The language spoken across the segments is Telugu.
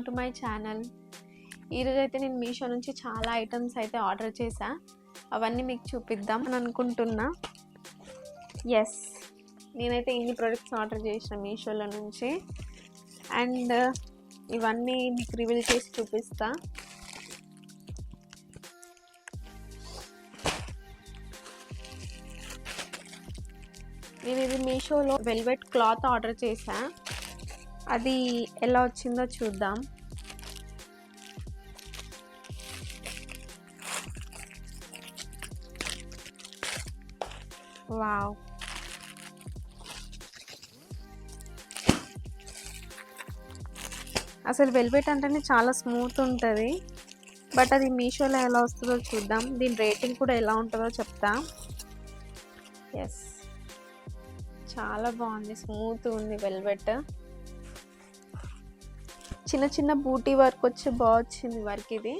Welcome to my channel. ఈరోజు అయితే నేను మీషో నుంచి చాలా ఐటమ్స్ అయితే ఆర్డర్ చేశా. అవన్నీ మీకు చూపిద్దాం అని అనుకుంటున్నా. ఎస్ నేనైతే ఇన్ని ప్రొడక్ట్స్ ఆర్డర్ చేసిన మీషోలో నుంచి. అండ్ ఇవన్నీ మీకు రివీల్ చేసి చూపిస్తా. నేను ఇది మీషోలో వెల్వెట్ క్లాత్ ఆర్డర్ చేశాను అది ఎలా వచ్చిందో చూద్దాం. వావ్. అసలు వెల్వెట్ అంటేనే చాలా స్మూత్ ఉంటుంది. బట్ అది మీషోలో ఎలా వస్తుందో చూద్దాం. దీని రేటింగ్ కూడా ఎలా ఉంటుందో చెప్తా. ఎస్ చాలా బాగుంది. స్మూత్ ఉంది వెల్వెట్. చిన్న చిన్న బూటీ వర్క్ వచ్చి బాగా వచ్చింది వర్క్ ఇది.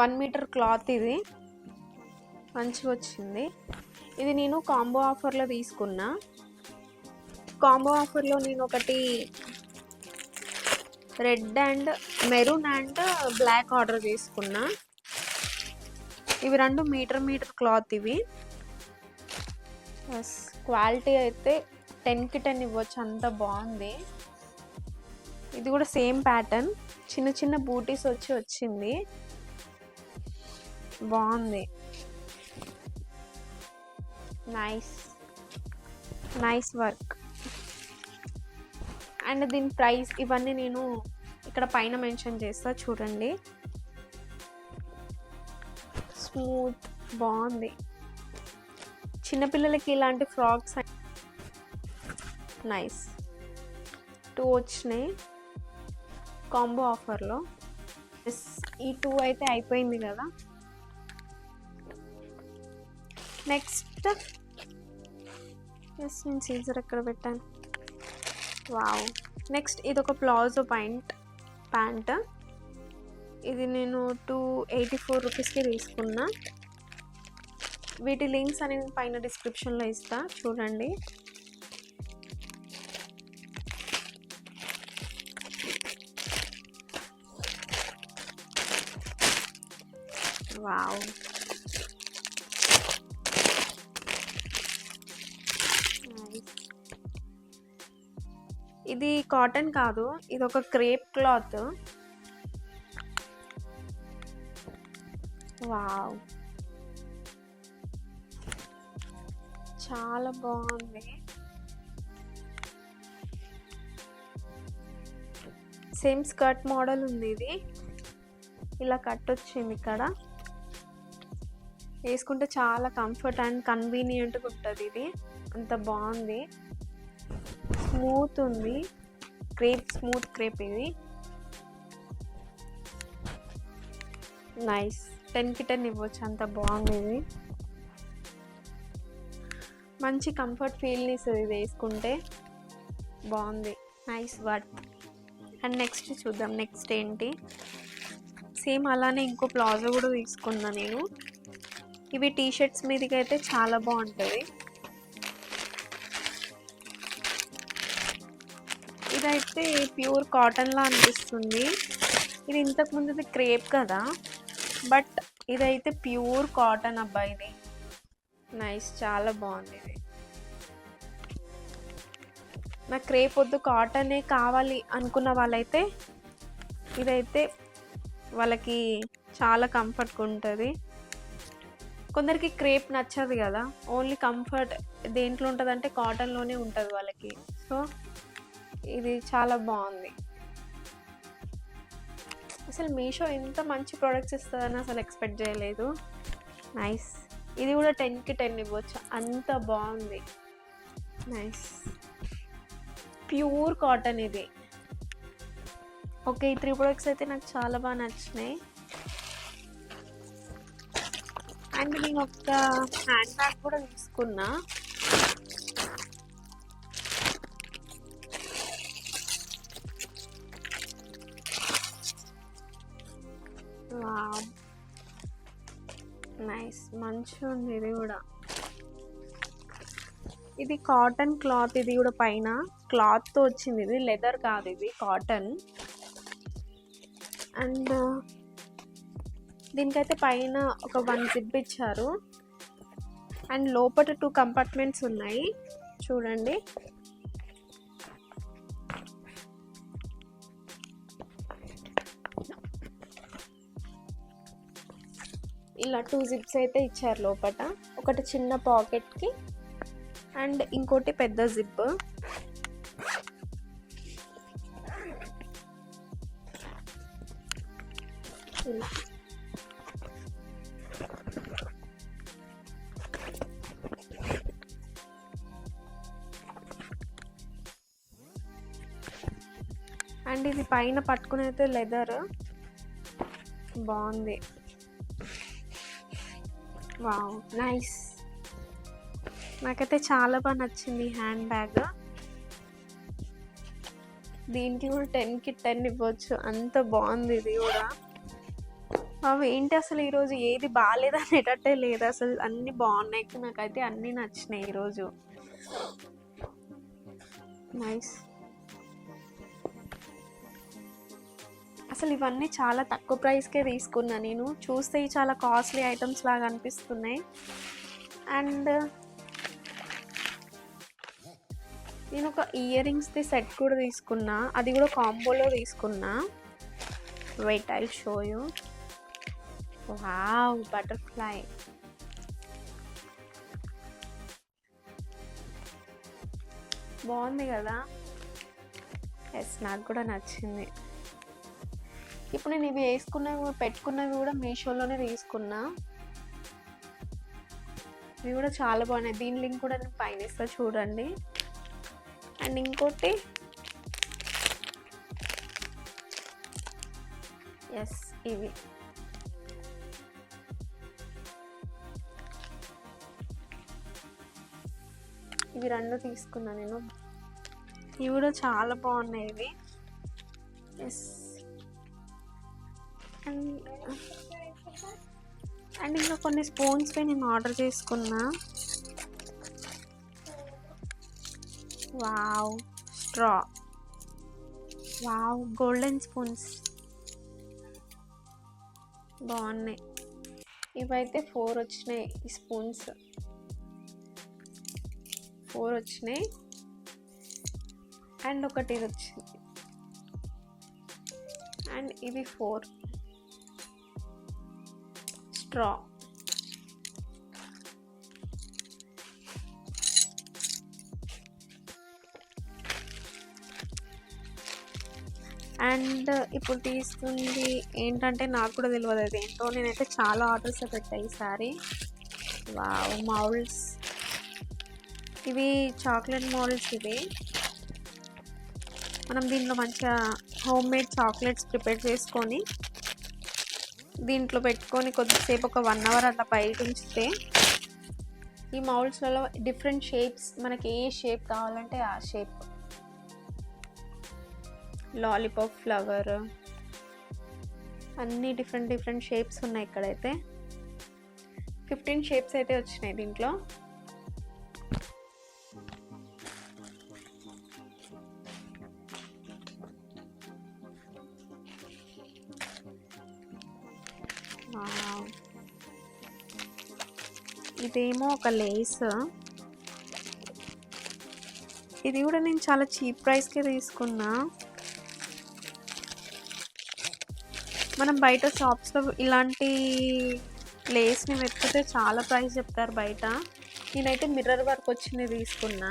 వన్ మీటర్ క్లాత్ ఇది. మంచిగా వచ్చింది. ఇది నేను కాంబో ఆఫర్లో తీసుకున్నా. కాంబో ఆఫర్లో నేను ఒకటి red and maroon and black order తీసుకున్నా. ఇవి రెండు మీటర్ మీటర్ క్లాత్ ఇవి. ఎస్ క్వాలిటీ అయితే టెన్కి టెన్ ఇవ్వచ్చు అంత బాగుంది. ఇది కూడా సేమ్ ప్యాటర్న్. చిన్న చిన్న బూటీస్ వచ్చి వచ్చింది. బాగుంది. నైస్ నైస్ వర్క్ అండ్ దీని ప్రైస్ ఇవన్నీ నేను ఇక్కడ పైన మెన్షన్ చేస్తా చూడండి. స్మూత్ బాగుంది. చిన్నపిల్లలకి ఇలాంటి ఫ్రాక్స్ నైస్. టూ వచ్చినాయి. కాంబో ఆఫర్లో. ఎస్ ఈ టూ అయితే అయిపోయింది కదా. నెక్స్ట్. ఎస్ నేను సీజర్ ఎక్కడ పెట్టాను? వావ్. నెక్స్ట్ ఇది ఒక ప్లాజో పాయింట్ ప్యాంట్. ఇది నేను టూ ఎయిటీ ఫోర్ రూపీస్కి తీసుకున్నా. వీటి లింక్స్ అనేవి పైన డిస్క్రిప్షన్లో ఇస్తా చూడండి. వావ్. ఇది కాటన్ కాదు ఇది ఒక క్రేప్ క్లాత్. వావ్. చాలా బాగుంది. సేమ్ స్కర్ట్ మోడల్ ఉంది ఇది. ఇలా కట్ వచ్చింది ఇక్కడ. వేసుకుంటే చాలా కంఫర్ట్ అండ్ కన్వీనియంట్గా ఉంటుంది ఇది. అంత బాగుంది. స్మూత్ ఉంది. క్రేప్ స్మూత్ క్రేప్ ఇది. నైస్ టెన్కి టెన్ ఇవ్వచ్చు. అంత బాగుంది ఇది. మంచి కంఫర్ట్ ఫీల్ని ఇస్తుంది ఇది వేసుకుంటే. బాగుంది. నైస్ వర్త్ అండ్ నెక్స్ట్ చూద్దాం. నెక్స్ట్ ఏంటి? సేమ్ అలానే ఇంకో ప్లాజో కూడా తీసుకున్నా నేను. ఇవి టీ షర్ట్స్ మీదకి అయితే చాలా బాగుంటుంది. ఇదైతే ప్యూర్ కాటన్లా అనిపిస్తుంది. ఇది ఇంతకుముందు క్రేప్ కదా. బట్ ఇదైతే ప్యూర్ కాటన్ అబ్బాయి ఇది. నైస్ చాలా బాగుంది. ఇది నాకు క్రేప్ వద్దు కాటనే కావాలి అనుకున్న వాళ్ళైతే ఇదైతే వాళ్ళకి చాలా కంఫర్ట్గా ఉంటుంది. కొందరికి క్రేప్ నచ్చదు కదా ఓన్లీ కంఫర్ట్ దేంట్లో ఉంటుంది అంటే కాటన్లోనే ఉంటుంది వాళ్ళకి. సో ఇది చాలా బాగుంది. అసలు మీషో ఇంత మంచి ప్రోడక్ట్స్ ఇస్తుందని అసలు ఎక్స్పెక్ట్ చేయలేదు. నైస్ ఇది కూడా టెన్కి టెన్ ఇవ్వచ్చు. అంత బాగుంది. నైస్ ప్యూర్ కాటన్ ఇది. ఓకే ఈ త్రీ ప్రొడక్ట్స్ అయితే నాకు చాలా బాగా నచ్చినాయి. అండ్ నేను ఒక హ్యాండ్ బ్యాగ్ కూడా తీసుకున్నా. మంచిగా ఉంది ఇది కూడా. ఇది కాటన్ క్లాత్ ఇది కూడా పైన. క్లాత్తో వచ్చింది ఇది లెదర్ కాదు ఇది కాటన్. అండ్ దీనికైతే పైన ఒక వన్ జిప్ ఇచ్చారు. అండ్ లోపల టూ కంపార్ట్మెంట్స్ ఉన్నాయి. చూడండి. ఇలా టూ జిప్స్ అయితే ఇచ్చారు లోపల ఒకటి చిన్న పాకెట్కి అండ్ ఇంకోటి పెద్ద జిప్ ఇలా అండ్ ఇది పైన పట్టుకుని అయితే లెదర్ బాగుంది. Wow nice. నాకైతే చాలా బాగా నచ్చింది హ్యాండ్ బ్యాగ్. దీనికి కూడా టెన్కి టెన్ ఇవ్వచ్చు. అంత బాగుంది ఇది కూడా. అవి ఏంటి అసలు ఈరోజు ఏది బాగాలేదు అనేటట్టే లేదు. అసలు అన్నీ బాగున్నాయి. నాకైతే అన్నీ నచ్చినాయి ఈరోజు నైస్. అసలు ఇవన్నీ చాలా తక్కువ ప్రైస్కే తీసుకున్నా. నేను చూస్తే చాలా కాస్ట్లీ ఐటమ్స్ లాగా అనిపిస్తున్నాయి. అండ్ నేను ఒక ఇయర్ రింగ్స్ది సెట్ కూడా తీసుకున్నా. అది కూడా కాంబోలో తీసుకున్నా. Wait I show you wow butterfly బాగుంది కదా? ఎస్ నాకు కూడా నచ్చింది. ఇప్పుడు నేను ఇవి వేసుకున్నవి పెట్టుకున్నవి కూడా మీషోలోనే తీసుకున్నా. ఇవి కూడా చాలా బాగున్నాయి. దీని లింక్ కూడా నేను పైన ఇస్తా చూడండి. అండ్ ఇంకోటి ఎస్ ఇవి. ఇవి రెండు తీసుకున్నా నేను. ఇవి కూడా చాలా బాగున్నాయి ఇవి. ఎస్ అండ్ అండ్ ఇంకా కొన్ని స్పూన్స్ నేను ఆర్డర్ చేసుకున్నా. Wow straw. Wow golden spoons. బాగున్నాయి. ఇవైతే ఫోర్ వచ్చినాయి ఈ స్పూన్స్. ఫోర్ వచ్చినాయి. అండ్ ఒకటి ఇది వచ్చింది. అండ్ ఇవి ఫోర్. స్ట్రా అండ్ uh, ఇప్పుడు తీసుకుంది ఏంటంటే నాకు కూడా తెలియదు అది ఏంటో. నేనైతే చాలా ఆర్డర్స్ పెట్టాయి ఈసారి వావ్ మౌల్స్ ఇవి చాక్లెట్ మౌల్స్ ఇవి. మనం దీంట్లో మంచిగా హోమ్ మేడ్ చాక్లెట్స్ ప్రిపేర్ చేసుకొని దీంట్లో పెట్టుకొని కొద్దిసేపు ఒక వన్ అవర్ అట్లా బయట ఉంచితే ఈ మౌల్స్లలో డిఫరెంట్ షేప్స్ మనకి ఏ షేప్ కావాలంటే ఆ షేప్. Lollipop flower. అన్ని డిఫరెంట్ డిఫరెంట్ షేప్స్ ఉన్నాయి ఇక్కడైతే. ఫిఫ్టీన్ షేప్స్ అయితే వచ్చినాయి దీంట్లో. ఇదేమో ఒక లేస్. ఇది కూడా నేను చాలా చీప్ ప్రైస్కే తీసుకున్నా. మనం బయట షాప్స్లో ఇలాంటి లేస్ని వెతికితే చాలా ప్రైస్ చెప్తారు బయట. నేనైతే మిర్రర్ వర్క్ వచ్చింది తీసుకున్నా.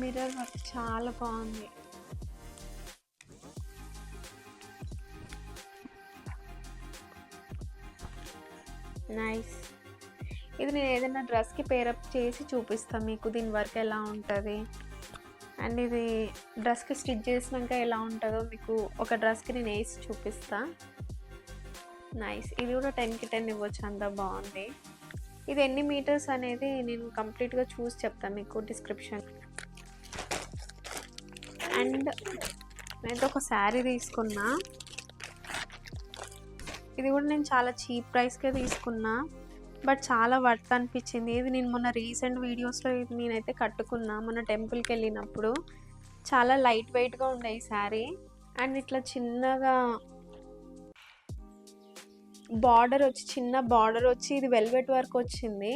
మిర్రర్ వర్క్ చాలా బాగుంది. నైస్ ఇది నేను ఏదైనా డ్రెస్కి పేరప్ చేసి చూపిస్తాను మీకు దీని వర్క్ ఎలా ఉంటుంది. అండ్ ఇది డ్రెస్కి స్టిచ్ చేసినాక ఎలా ఉంటుందో మీకు ఒక డ్రెస్కి నేను వేసి చూపిస్తా. నైస్ ఇది కూడా టెన్కి టెన్ ఇవ్వచ్చు అంత బాగుంది. ఇది ఎన్ని మీటర్స్ అనేది నేను కంప్లీట్గా చూసి చెప్తాను మీకు డిస్క్రిప్షన్ అండ్ నేనైతే ఒక శారీ తీసుకున్నా. ఇది కూడా నేను చాలా చీప్ ప్రైస్కే తీసుకున్నా. బట్ చాలా వర్త్ అనిపించింది. ఇది నేను మొన్న రీసెంట్ వీడియోస్లో ఇది నేనైతే కట్టుకున్నా. మొన్న టెంపుల్కి వెళ్ళినప్పుడు చాలా లైట్ వెయిట్గా ఉండే ఈ శారీ. అండ్ ఇట్లా చిన్నగా బార్డర్ వచ్చి చిన్న బార్డర్ వచ్చి ఇది వెల్వెట్ వర్క్ వచ్చింది.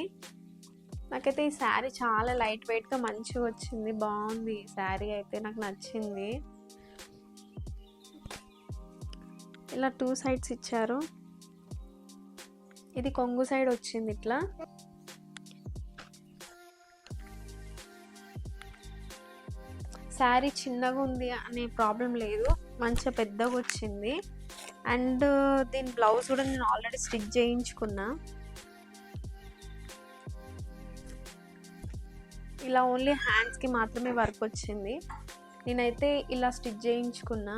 నాకైతే ఈ శారీ చాలా లైట్ వెయిట్గా మంచిగా వచ్చింది. బాగుంది ఈ శారీ అయితే నాకు నచ్చింది. ఇలా టూ సైడ్స్ ఇచ్చారు. ఇది కొంగు సైడ్ వచ్చింది ఇట్లా. శారీ చిన్నగా ఉంది అనే ప్రాబ్లం లేదు. మంచిగా పెద్దగా వచ్చింది. అండ్ దీని బ్లౌజ్ కూడా నేను ఆల్రెడీ స్టిచ్ చేయించుకున్నా. ఇలా ఓన్లీ హ్యాండ్స్కి మాత్రమే వర్క్ వచ్చింది. నేనైతే ఇలా స్టిచ్ చేయించుకున్నా.